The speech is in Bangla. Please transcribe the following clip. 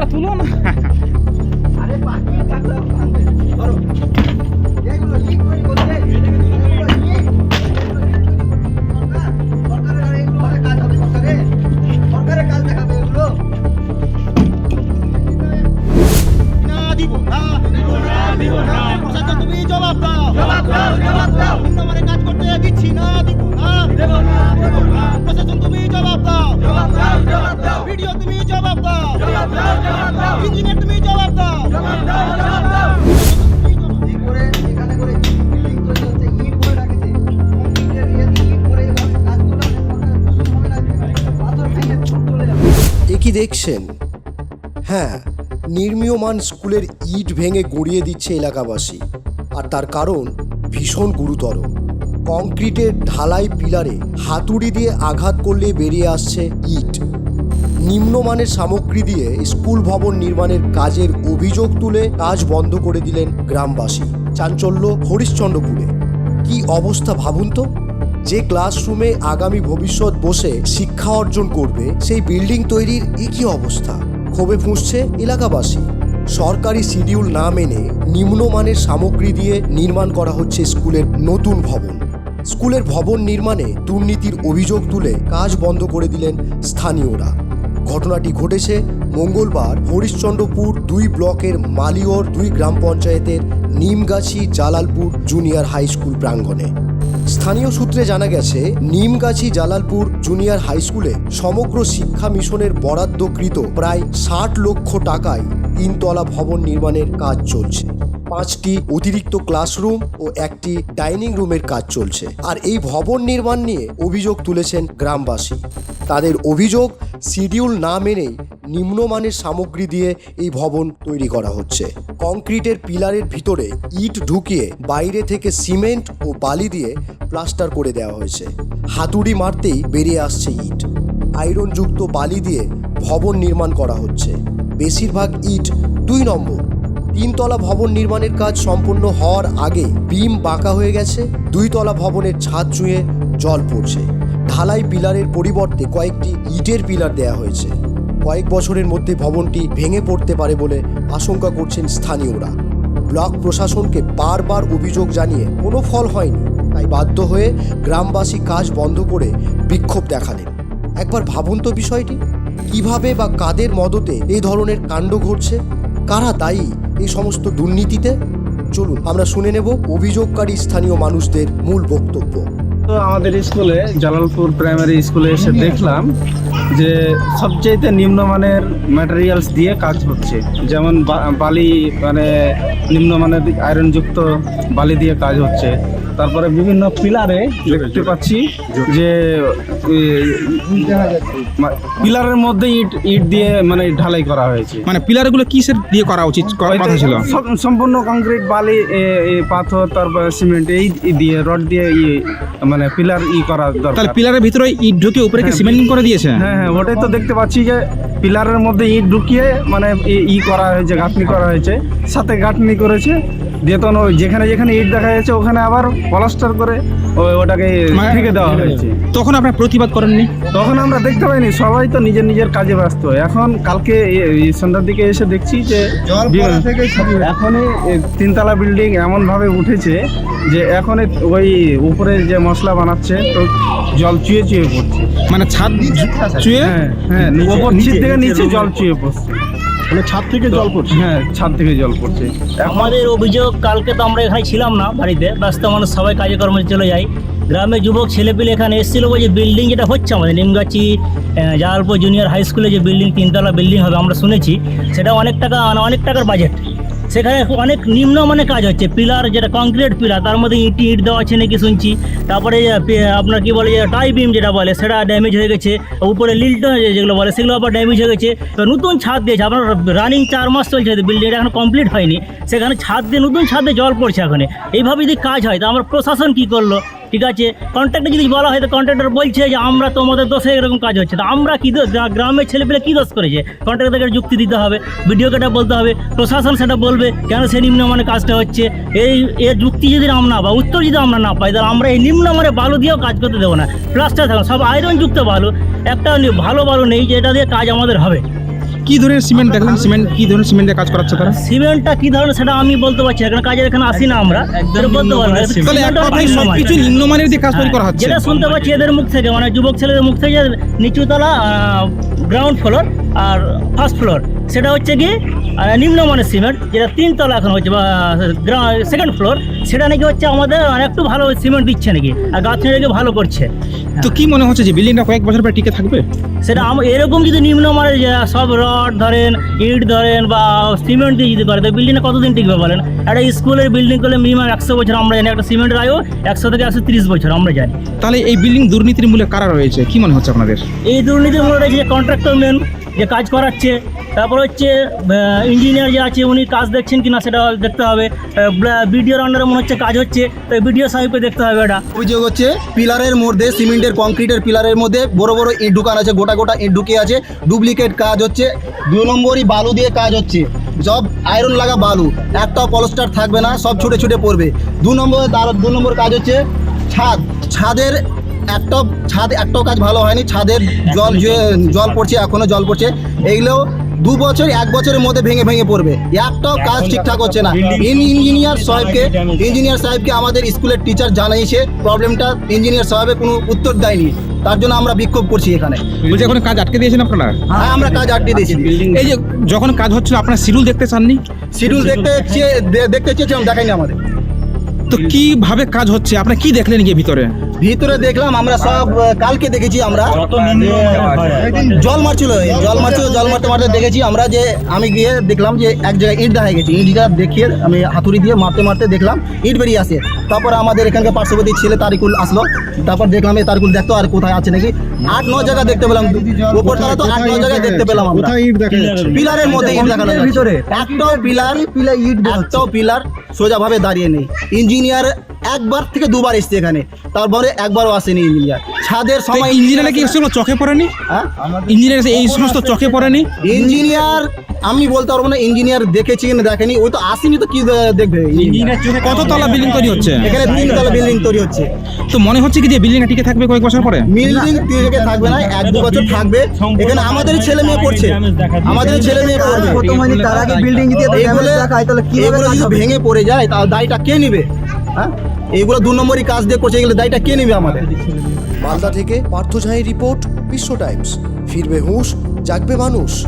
ওটা তুলো না। আরে বাকি থাকলে ধরো এগুলো ইট তৈরি করতে জবাব দাও। জবাব দাও জবাব দাও। নিম্নমানের কাজ করতে দিচ্ছি না দিব না দেব না দেব না প্রশাসন তুমি জবাব দাও। জবাব দাও। কি দেখছেন? হ্যাঁ নির্মীয়মান স্কুলের ইট ভেঙে গড়িয়ে দিচ্ছে এলাকাবাসী, আর তার কারণ ভীষণ গুরুতর। কংক্রিটের ঢালাই পিলারে হাতুড়ি দিয়ে আঘাত করলে বেরিয়ে আসছে ইট। নিম্নমানের সামগ্রী দিয়ে স্কুল ভবন নির্মাণের কাজের অভিযোগ তুলে কাজ বন্ধ করে দিলেন গ্রামবাসী। চাঞ্চল্য হরিশ্চন্দ্রপুরে। কি অবস্থা ভাবুন তো? যে ক্লাসরুমে আগামী ভবিষ্যৎ বসে শিক্ষা অর্জন করবে, সেই বিল্ডিং তৈরির একই অবস্থা? ক্ষোভে ফুঁসছে এলাকাবাসী। সরকারি শিডিউল না মেনে নিম্নমানের সামগ্রী দিয়ে নির্মাণ করা হচ্ছে স্কুলের নতুন ভবন। স্কুলের ভবন নির্মাণে দুর্নীতির অভিযোগ তুলে কাজ বন্ধ করে দিলেন স্থানীয়রা। ঘটনাটি ঘটেছে মঙ্গলবার হরিশ্চন্দ্রপুর দুই ব্লকের মালিয়র দুই গ্রাম পঞ্চায়েতের Nimgachhi Jalalpur junior high school প্রাঙ্গণে। স্থানীয় সূত্রে জানা গেছে, নিমগাছি জালালপুর জুনিয়র হাই স্কুলে সমগ্র শিক্ষা মিশনের বরাদ্দকৃত প্রায় ষাট লক্ষ টাকায় তিনতলা ভবন নির্মাণের কাজ চলছে। পাঁচটি অতিরিক্ত ক্লাসরুম ও একটি ডাইনিং রুমের কাজ চলছে। আর এই ভবন নির্মাণ নিয়ে অভিযোগ তুলেছেন গ্রামবাসী। তাদের অভিযোগ, শিডিউল না মেনেই নিম্নমানের সামগ্রী দিয়ে এই ভবন তৈরি করা হচ্ছে। কংক্রিটের পিলারের ভিতরে ইট ঢুকিয়ে বাইরে থেকে সিমেন্ট ও বালি দিয়ে প্লাস্টার করে দেওয়া হয়েছে। হাতুড়ি মারতেই বেরিয়ে আসছে ইট। আয়রনযুক্ত বালি দিয়ে ভবন নির্মাণ করা হচ্ছে। বেশিরভাগ ইট দুই নম্বর। তিনতলা ভবন নির্মাণের কাজ সম্পূর্ণ হওয়ার আগে বিম বাঁকা হয়ে গেছে। দুই তলা ভবনের ছাদ চুঁয়ে জল পড়ছে। ঢালাই পিলারের পরিবর্তে কয়েকটি ইটের পিলার দেয়া হয়েছে। কয়েক বছরের মধ্যে ভবনটি ভেঙে পড়তে পারে বলে আশঙ্কা করছেন স্থানীয়রা। ব্লক প্রশাসনকে বারবার অভিযোগ জানিয়ে কোনো ফল হয়নি। তাই বাধ্য হয়ে গ্রামবাসী কাজ বন্ধ করে বিক্ষোভ দেখালেন। একবার ভাবুন তো বিষয়টি। কীভাবে বা কাদের মদতে এই ধরনের কাণ্ড ঘটছে? কারা দায়ী এই সমস্ত দুর্নীতিতে? চলুন, আমরা শুনে নেব অভিযোগকারী স্থানীয় মানুষদের মূল বক্তব্য। তো আমাদের স্কুলে, জালালপুর প্রাইমারি স্কুলে এসে দেখলাম যে সবচেয়েতে নিম্নমানের ম্যাটেরিয়ালস দিয়ে কাজ হচ্ছে। যেমন বা- বালি মানে নিম্নমানের আয়রনযুক্ত বালি দিয়ে কাজ হচ্ছে। তারপরে বিভিন্ন পিলারে দেখতে পাচ্ছি যে পিলারের মধ্যে ইট ইট দিয়ে মানে ঢালাই করা হয়েছে। মানে পিলারগুলো কিসের দিয়ে করা উচিত? কথা ছিল। সম্পূর্ণ কংক্রিট বালি পাথর তারপর সিমেন্ট এই দিয়ে রড দিয়ে ই মানে পিলার ই করা তাহলে দরকার। পিলারের ভিতরে ইট ঢুকে উপরে কি সিমেন্টিং করে দিয়েছে? হ্যাঁ হ্যাঁ হ্যাঁ ওটাই তো দেখতে পাচ্ছি যে পিলারের মধ্যে ইট ঢুকিয়ে মানে ই- ই করা হয়েছে গাঁথনি করা হয়েছে সাথে গাঁথনি করেছে দিয়ে তখন ওই যেখানে যেখানে ইট দেখা যাচ্ছে ওখানে আবার প্লাস্টার করে ওই ওটাকে মানে- ঠেকে দেওয়া হয়েছে। তখন আপনার প্রতিবাদ করেননি? তখন আমরা দেখতে পাইনি সবাই তো নিজের নিজের কাজে ব্যস্ত। এখন কালকে সন্ধ্যার দিকে এসে দেখছি যে এখনই তিনতলা বিল্ডিং এমন ভাবে উঠেছে যে এখন ওই উপরে যে মশলা বানাচ্ছে তো জল চুয়ে চুয়ে পড়ছে। মানে ছাদ চুয়ে? হ্যাঁ হ্যাঁ ওপর ছিট থেকে নিচে জল চুয়ে পড়ছে মানে ছাদ থেকে জল পড়ছে। হ্যাঁ ছাদ থেকে জল পড়ছে। আমাদের অভিযোগ কালকে তো আমরা এখানে ছিলাম না বাড়িতে ব্যস্ত মানুষ সবাই কাজে কর্মে চলে যায়। গ্রামের যুবক ছেলেপিলে এখানে এসেছিল ওই যে বিল্ডিং যেটা হচ্ছে আমাদের নিমগাছি আহ, জালালপুর জুনিয়র হাই স্কুলে যে বিল্ডিং তিনতলা বিল্ডিং হবে আমরা শুনেছি। সেটা অনেক টাকা অনেক টাকার বাজেট সেখানে অনেক নিম্ন মানে কাজ হচ্ছে। পিলার যেটা কংক্রিট পিলার, তার মধ্যে ইট ইট দেওয়া আছে নাকি শুনছি। তারপরে আপনার কি বলে টাই বিম যেটা বলে, সেটা ড্যামেজ হয়ে গেছে। উপরে লিল্টন যেগুলো বলে, সেগুলো আবার ড্যামেজ হয়ে গেছে। তো নতুন ছাদ দিয়েছে, আপনার রানিং চার মাস চলছে বিল্ডিংটা এখন কমপ্লিট হয়নি। সেখানে ছাদ দিয়ে, নতুন ছাদে জল পড়ছে এখানে। এইভাবে যদি কাজ হয়, তো আমার প্রশাসন কি করল? ঠিক আছে? কন্ট্রাক্টর যদি বলা হয়, তো কন্ট্রাক্টর বলছে যে, আমরা তোমাদের দোষে এরকম কাজ হচ্ছে। তো আমরা কী দোষ? গ্রা- গ্রামের ছেলেপেলে কী দোষ করেছে? কন্ট্রাক্টরকে যুক্তি দিতে হবে ভিডিওকে এটা বলতে হবে। প্রশাসন সেটা বলবে, কেন সে নিম্নমানের কাজটা হচ্ছে? এই এর যুক্তি যদি আমরা বা উত্তর যদি আমরা না পাই, তাহলে আমরা এই নিম্নমানের বালু দিয়েও কাজ করতে দেবো না। প্লাস্টার থাকবে সব আয়রনযুক্ত বালু। একটা নি- ভালো বালু নেই যে, এটা দিয়ে কাজ আমাদের হবে। কি ধরনের সিমেন্ট দেখলেন? সিমেন্ট কি ধরনের সিমেন্টের কাজ করাচ্ছে তারা? সিমেন্টটা কি ধরনের সেটা আমি বলতে পারছি না কারণ কাজের এখানে আসি না আমরা। বলতে পারব। তাহলে এক কথায়। সবকিছু নিম্নমানের দিয়ে কাজ তৈরি করা হচ্ছে। যেটা শুনতে পাচ্ছি এদের মুখ থেকে মানে যুবক ছেলেদের মুখ থেকে নিচুতলা গ্রাউন্ড ফ্লোর আর ফার্স্ট ফ্লোর সেটা হচ্ছে কি নিম্নমানের সিমেন্ট যেটা তিনতলা এখন হচ্ছে বা সেকেন্ড ফ্লোর সেটা নাকি হচ্ছে আমাদের একটু ভালো সিমেন্ট দিচ্ছে নাকি আর গাছ নাকি ভালো করছে। তো কি মনে হচ্ছে যে বিল্ডিংটা কয়েক বছর পরে টিকে থাকবে? সেটা এরকম যদি নিম্নমানের সব রড ধরেন ইট ধরেন বা সিমেন্ট দিয়ে যদি করে তো বিল্ডিংটা কতদিন টিকবে বলেন? একটা স্কুলের বিল্ডিং করলে মিনিমাম একশো বছর আমরা জানি একটা সিমেন্টের আয়ু একশো থেকে একশো তিরিশ বছর আমরা জানি। তাহলে এই বিল্ডিং দুর্নীতির মূলে কারা রয়েছে? কি মনে হচ্ছে আপনাদের? এই দুর্নীতির মূলে রয়েছে যে কন্ট্রাক্টর মেন যে কাজ করাচ্ছে তারপর হচ্ছে ইঞ্জিনিয়ার যে আছে, উনি কাজ দেখছেন কিনা সেটা দেখতে হবে। বিডিওর আন্ডারে মনে হচ্ছে কাজ হচ্ছে, তো বিডিও সাহেবকে দেখতে হবে এটা। অভিযোগ হচ্ছে, পিলারের মধ্যে, সিমেন্টের কংক্রিটের পিলারের মধ্যে বড় বড় ইট ঢুকান আছে, গোটা গোটা ইট ঢুকে আছে। ডুপ্লিকেট কাজ হচ্ছে, দু নম্বরই বালু দিয়ে কাজ হচ্ছে। সব আয়রন লাগা বালু একটাও পলস্টার থাকবে না, সব ছুটে ছুটে পড়বে। দু নম্বর, তার দু নম্বর কাজ হচ্ছে, ছাদ। ছাদের একটাও ছাদ একটাও কাজ ভালো হয়নি, ছাদের জল জল পড়ছে, এখনও জল পড়ছে। এইগুলো দু বছর এক বছরের মধ্যে ভেঙে ভেঙে পড়বে। একটাও কাজ ঠিকঠাক হচ্ছে না। ইঞ্জিনিয়ার সাহেবকে ইঞ্জিনিয়ার সাহেবকে আমাদের স্কুলের টিচার জানিয়েছে প্রবলেমটা ইঞ্জিনিয়ার সাহেবের কোনো উত্তর দেয়নি। তার জন্য আমরা বিক্ষোভ করছি এখানে। বলছি এখন কাজ আটকে দিয়েছেন আপনারা? হ্যাঁ আমরা কাজ আটকে দিয়েছি। এই যে যখন কাজ হচ্ছিল আপনারা শিডিউল দেখতে চাননি? শিডিউল দেখতে দেখতে চেয়েছিলাম দেখাইনি আমাদের। তো কীভাবে কাজ হচ্ছে? আপনারা কি দেখলেন গিয়ে ভিতরে? ভিতরে দেখলাম আমরা সব কালকে দেখেছি আমরা। জল মারছিল জল মারছিল জল মারতে মারতে দেখেছি আমরা যে আমি গিয়ে দেখলাম যে এক জায়গায় ইট দেখা গেছে। ইটটা দেখিয়ে আমি হাতুড়ি দিয়ে মারতে মারতে দেখলাম ইট বেরিয়ে আসে। তারপর আমাদের এখানকার পার্শ্ববর্তী ছেলে তারিকুল আসলো। তারপর দেখলাম এই তারিকুল দেখতো আর কোথায় আছে নাকি? আট ন জায়গা দেখতে পেলাম। উপর তলা তো আট ন জায়গায় দেখতে পেলাম আমরা। পিলারের মধ্যে ইট দেখানো ভিতরে? একটাও পিলার পিলার ইট একটাও পিলার সোজাভাবে দাঁড়িয়ে নেই। ইঞ্জিনিয়ার একবার থেকে দুবার এসছে এখানে। তারপরে একবারও আসেনি ইঞ্জিনিয়ার। ছাদের সময় ইঞ্জিনিয়ার কি এসেছিল চোখে পড়েনি? হ্যাঁ? ইঞ্জিনিয়ার এই সমস্ত চোখে পড়েনি? ইঞ্জিনিয়ার আমি বলতে পারব না ইঞ্জিনিয়ার দেখেছি কিনা দেখেনি। ওই তো আসেনি তো কি দেখবে? ইঞ্জিনিয়ার কত তলা বিল্ডিং তৈরি হচ্ছে? এখানে তিন তলা বিল্ডিং তৈরি হচ্ছে। তো মনে হচ্ছে কি যে বিল্ডিংটা টিকে থাকবে কয়েক বছর পরে? বিল্ডিং থেকে থাকবে না এক দু বছর থাকবে। এখানে আমাদের ছেলে মেয়ে পড়ছে। আমাদের ছেলে মেয়ে পড়বে। প্রথম হয়নি তার আগে বিল্ডিং দিয়ে দেখায় তাহলে যদি হবে? ভেঙে পড়ে যায় তাহলে দায়টা কে নেবে? হ্যাঁ? এইগুলো দু নম্বরই কাজ দিয়ে করছে, এগুলো দায়টা কে নেবে আমাদের? মালদা থেকে পার্থ রিপোর্ট, বিশ্ব টাইমস। ফিরবে হুঁশ, জাগবে মানুষ।